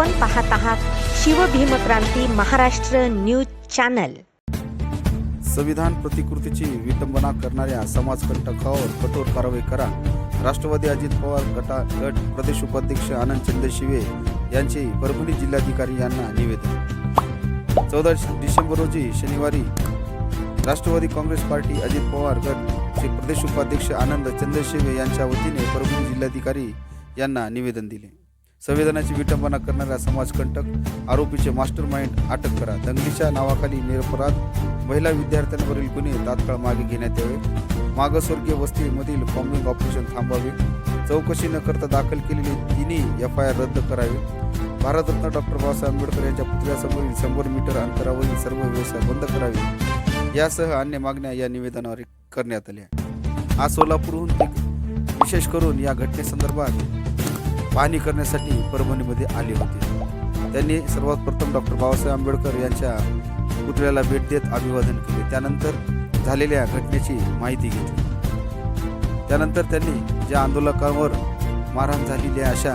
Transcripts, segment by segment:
आपण पाहत आहात शिवभीमक्रांती महाराष्ट्र न्यूज चॅनल. संविधान प्रतिकृतीची विटंबना करणाऱ्या समाजकंटकावर कठोर कारवाई करा. राष्ट्रवादी अजित पवार गटा गट प्रदेश उपाध्यक्ष आनंद चंद्रशिवे यांचे परभणी जिल्हाधिकारी यांना निवेदन. चौदा डिसेंबर रोजी शनिवारी राष्ट्रवादी काँग्रेस पार्टी अजित पवार गटचे प्रदेश उपाध्यक्ष आनंद चंद्रशिवे यांच्या वतीने परभणी जिल्हाधिकारी यांना निवेदन दिले. संविधानाची विटंबना करणाऱ्या समाजकंटक आरोपीचे मास्टर माइंड अटक करा. दंगलीच्या नावाखाली निरपराध महिला विद्यार्थ्यांवरील गुन्हे तात्काळ मागे घेण्यात यावे. मागासवर्गीय वस्तीमधील कॉम्बिंग ऑपरेशन थांबावे. चौकशी न करता दाखल केलेली तिन्ही एफ आय आर रद्द करावे. भारतरत्न डॉक्टर बाबासाहेब आंबेडकर यांच्या पुतळ्यासमोरील शंभर मीटर अंतरावरील सर्व व्यवसाय बंद करावे. यासह अन्य मागण्या या निवेदनावर करण्यात आल्या. आज सोलापूरहून विशेष करून या घटनेसंदर्भात पाहणी करण्यासाठी परभणीमध्ये आले होते. त्यांनी सर्वात प्रथम डॉक्टर बाबासाहेब आंबेडकर यांच्या पुतळ्याला भेट देत अभिवादन केले. त्यानंतर झालेल्या घटनेची माहिती घेतली. त्यानंतर त्यांनी ज्या आंदोलकांवर मारहाण झालेली आहे अशा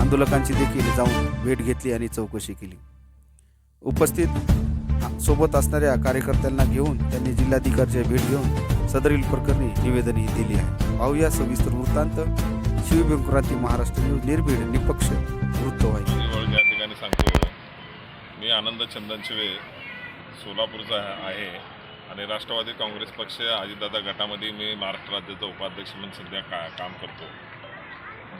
आंदोलकांची देखील जाऊन भेट घेतली आणि चौकशी केली. उपस्थित सोबत असणाऱ्या कार्यकर्त्यांना घेऊन त्यांनी जिल्हाधिकाऱ्याची भेट घेऊन सदरील प्रकरणी निवेदनही दिली आहे. पाहूया सविस्तर वृत्तांत. शिवभीमक्रांती महाराष्ट्र न्यूज निर्भीड निपक्ष वृत्तवाहिनी. या ठिकाणी सांगतो मी आनंद चंदनशिवे सोलापूरचा आहे आणि राष्ट्रवादी काँग्रेस पक्ष अजितदादा गटामध्ये मी महाराष्ट्र राज्याचा उपाध्यक्ष म्हणून सध्या का काम करतो.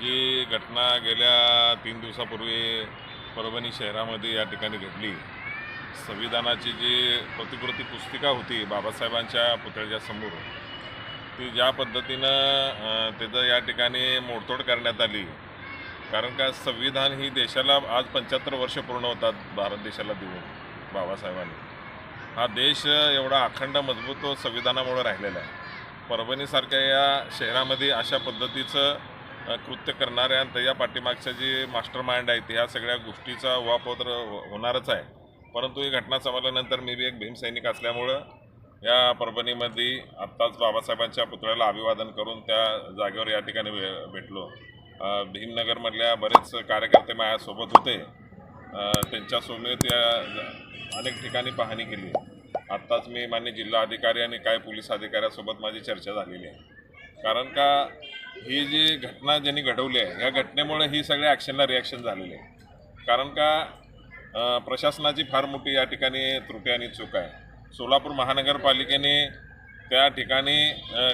जी घटना गेल्या तीन दिवसापूर्वी परभणी शहरामध्ये या ठिकाणी घडली संविधानाची जी प्रतिकृती पुस्तिका होती बाबासाहेबांच्या पुतळ्याच्या समोर ती ज्या पद्धतीनं त्याचं या ठिकाणी मोडतोड करण्यात आली. कारण का संविधान ही देशाला आज पंच्याहत्तर वर्ष पूर्ण होतात भारत देशाला देऊन बाबासाहेबांनी. हा देश एवढा अखंड मजबूत तो संविधानामुळे राहिलेला आहे. परभणीसारख्या या शहरामध्ये अशा पद्धतीचं कृत्य करणाऱ्या आणि त्याच्या पाठीमागच्या जी मास्टर माइंड आहेत ह्या सगळ्या गोष्टीचा वापर होणारच आहे. परंतु ही घटना समजल्यानंतर मी बी एक भीमसैनिक असल्यामुळं या परभणीमध्ये आत्ताच बाबासाहेबांच्या पुतळ्याला अभिवादन करून त्या जागेवर या ठिकाणी भे- भेटलो. भीमनगरमधल्या बरेच कार्यकर्ते माझ्यासोबत होते. त्यांच्यासोबत या अनेक ठिकाणी पाहणी केली. आत्ताच मी मान्य जिल्हा अधिकारी आणि काही पोलीस अधिकाऱ्यासोबत माझी चर्चा झालेली आहे. कारण का ही जी घटना ज्यांनी घडवली आहे या घटनेमुळे ही सगळ्या ॲक्शनला रिॲक्शन झालेली आहे कारण का प्रशासनाची फार मोठी या ठिकाणी त्रुटी आणि चूक आहे. सोलापूर महानगरपालिकेने त्या ठिकाणी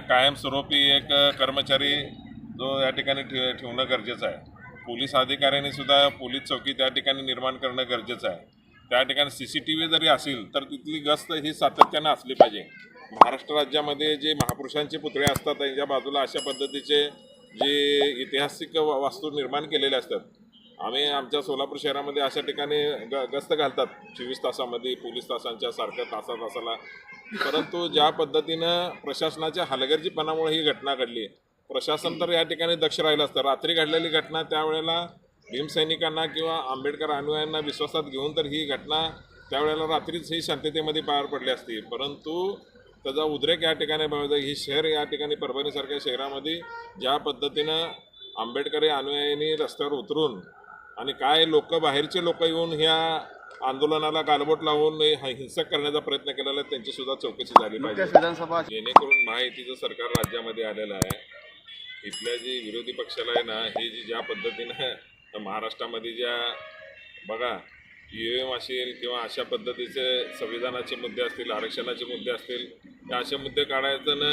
कायमस्वरूपी एक कर्मचारी जो या ठिकाणी ठे ठेवणं गरजेचं आहे. पोलीस अधिकाऱ्यांनी सुद्धा पोलीस चौकी त्या ठिकाणी निर्माण करणं गरजेचं आहे. त्या ठिकाणी सी सी टी व्ही जरी असेल तर तिथली गस्त ही सातत्यानं असली पाहिजे. महाराष्ट्र राज्यामध्ये जे महापुरुषांचे पुतळे असतात त्यांच्या बाजूला अशा पद्धतीचे जे ऐतिहासिक वास्तू निर्माण केलेले असतात आम्ही आमच्या सोलापूर शहरामध्ये अशा ठिकाणी ग गस्त घालतात. चोवीस तासामध्ये पोलीस तासांच्या सारख्या तासा तासाला परंतु ज्या पद्धतीनं प्रशासनाच्या हलगर्जीपणामुळे ही घटना घडली प्रशासन तर या ठिकाणी दक्ष राहिलं असतं. रात्री घडलेली घटना त्यावेळेला भीमसैनिकांना किंवा आंबेडकर अनुयायांना विश्वासात घेऊन तर ही घटना त्यावेळेला रात्रीच ही शांततेमध्ये पार पडली असती. परंतु त्याचा उद्रेक या ठिकाणी बघायचा ही शहर या ठिकाणी परभणीसारख्या शहरामध्ये ज्या पद्धतीनं आंबेडकरी अनुयायांनी रस्त्यावर उतरून आणि काय लोक बाहेरचे लोक येऊन ह्या आंदोलनाला गालबोट लावून हिंसक करण्याचा प्रयत्न केलेला आहे त्यांची सुद्धा चौकशी झाली पाहिजे. विधानसभा जेणेकरून महायुतीचं सरकार राज्यामध्ये आलेलं आहे इथल्या जी विरोधी पक्षाला आहे ना हे जी ज्या पद्धतीनं महाराष्ट्रामध्ये ज्या बघा यू एम असेल किंवा अशा पद्धतीचे संविधानाचे मुद्दे असतील आरक्षणाचे मुद्दे असतील हे असे मुद्दे काढायचं ना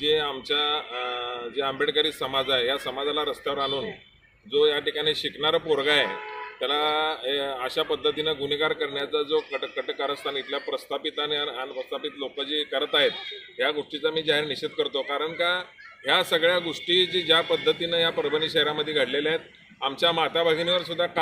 जे आमच्या जे आंबेडकरी समाज आहे या समाजाला रस्त्यावर आणून जो या ठिकाणी शिकणारा पोरगा आहे त्याला अशा पद्धतीनं गुन्हेगार करण्याचा जो कट कटकारस्थान इथल्या प्रस्थापित आणि अनप्रस्थापित लोक जे करत आहेत या गोष्टीचा मी जाहीर निषेध करतो. कारण का ह्या सगळ्या गोष्टी जी ज्या पद्धतीनं या परभणी शहरामध्ये घडलेल्या आहेत आमच्या माता भगिनीवर सुद्धा का